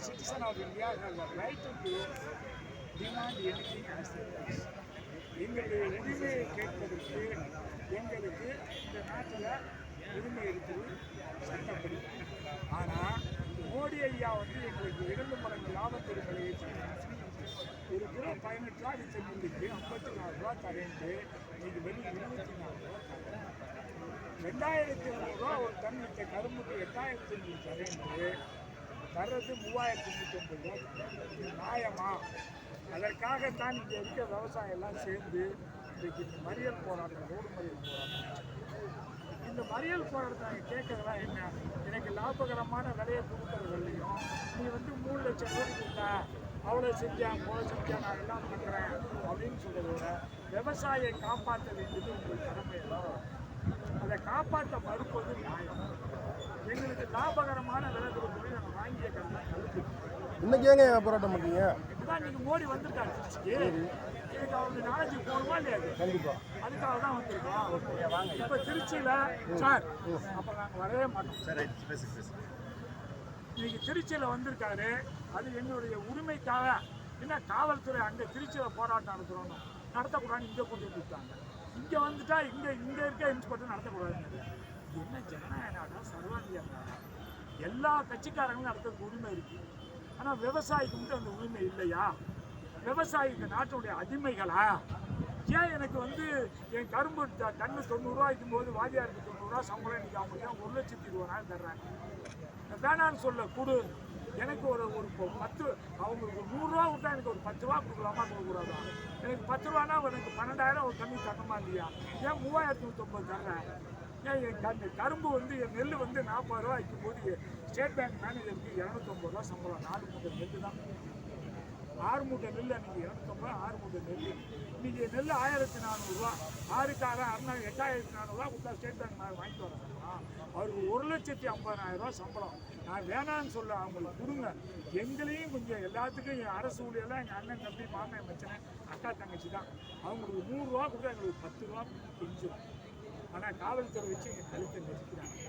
citizen of India has a right to demand anything as they wish. எங்களுடைய உரிமையை கேட்பதற்கு எங்களுக்கு இந்த நாட்டில் உரிமை இருக்குது சட்டப்படி. ஆனால் மோடி ஐயா வந்து எங்களுக்கு இரண்டு மடங்கு லாபத்தொரு விலையை ஒரு கிலோ பதினெட்டு ரூபா செல்லுக்கு ஐம்பத்தி நாலு ரூபா தரேன்ட்டு இன்னைக்கு வெறும் இருபத்தி நாலு ரூபா தரேன். ரெண்டாயிரத்தி ஐநூறுரூவா ஒரு டன் விற்ற கரும்புக்கு எட்டாயிரத்தி ஐநூறு தரேன்ட்டு வர்றது மூவாயிரத்தி நூற்றம்பது ரூபா இது நியாயமா? அதற்காகத்தான் இங்கே இருக்க விவசாயம் எல்லாம் சேர்ந்து இன்றைக்கு இந்த மறியல் போராட்டம் ரோடு மறியல் போராட்டம். இந்த மறியல் போராட்டத்தை நாங்கள் கேட்கறதெல்லாம் என்ன? எனக்கு லாபகரமான விலையை கொடுக்கறதுலையும் நீ வந்து மூணு லட்சம் ரூபாய் கொடுத்தா அவ்வளோ செஞ்சேன் போல செஞ்சேன் நான் எல்லாம் பண்ணுறேன் அப்படின்னு சொல்கிறத விட விவசாயியை காப்பாற்ற வேண்டியது உங்கள் கடமை அதை காப்பாற்ற மறுப்பது நியாயம். லாபகரமான விலை கொடுக்கணும் நாங்கள் வாங்கிய கடனை இன்னைக்கு ஏங்க போராட்டம் பண்ணீங்க இப்பதான் நீங்க மோடி வந்திருக்காரு. இதுக்கு அவருக்கு நாலேஜ் போகணுமா இல்லையா அது? கண்டிப்பா. அதுக்காக தான் வந்திருக்கோம் இப்ப திருச்சியில சார் அப்ப வரவே மாட்டோம். இன்னைக்கு திருச்சியில வந்திருக்காரு. அது என்னுடைய உரிமைக்காக. என்ன காவல்துறை அங்க திருச்சியில போராட்டம் நடத்துறோம் நடத்தக்கூடாதுன்னு இங்க கொண்டு வந்துட்டாங்க. இங்க வந்துட்டா இங்க இங்க இருக்க இன்ஸ்பெக்டர் நடத்தக்கூடாதுன்னு. என்ன ஜனநாயக நாடா எல்லா கட்சிக்காரங்களும் நடத்துறதுக்கு உரிமை இருக்கு. ஆனா விவசாயிக்கு மட்டும் அந்த உரிமை இல்லையா? விவசாயி இந்த நாட்டுடைய அடிமைகளா? ஏன் எனக்கு வந்து என் கரும்பு டன்னு தொண்ணூறுரூவா இருக்கும்போது வாதியாருக்கு தொண்ணூறுரூவா சம்பளம் இன்னைக்கு அவங்க ஏன் ஒரு லட்சத்தி இருபதாயிரம் தர்றாங்க? வேணான்னு சொல்ல கொடு. எனக்கு ஒரு ஒரு பத்து அவங்களுக்கு ஒரு நூறுரூவா கொடுத்தா எனக்கு ஒரு பத்து ரூபா கொடுக்கலாமா? கொடுக்கூடாதா எனக்கு பத்து ரூபானா எனக்கு பன்னெண்டாயிரம் ஒரு கம்மி தரணுமா இல்லையா? ஏன் மூவாயிரத்தி நூற்றம்பது தர்றேன் அந்த கரும்பு வந்து என் நெல் வந்து நாற்பது ரூபா வைக்கும் போது ஸ்டேட் பேங்க் மேனேஜருக்கு இரநூத்தொம்பது ரூபா சம்பளம் நாலு மூட்டை நெல் தான். ஆறு மூட்டை நெல் அன்றைக்கி இரநூத்தம்பது ஆறு மூட்டை நெல் இன்னைக்கு நெல் ஆயிரத்தி நானூறுரூவா ஆறுக்காக அண்ணா எட்டாயிரத்தி நானூறுரூவா கொடுத்தா ஸ்டேட் பேங்க் நான் வாங்கிட்டு வரேன் அவருக்கு ஒரு லட்சத்தி ஐம்பதாயிரம் ரூபா சம்பளம். நான் வேணான்னு சொல்ல அவங்களுக்கு கொடுங்க. எங்களையும் கொஞ்சம் எல்லாத்துக்கும் என் அரசு ஊழியெல்லாம் எங்கள் அண்ணன் தம்பி மாமன் மச்சனை அக்கா தங்கச்சி தான். அவங்களுக்கு நூறுரூவா கொடுத்தா எங்களுக்கு பத்து ரூபா கொஞ்சம். ஆனால் காவல்துறை வச்சு கழுத்தை நெருக்கிறாங்க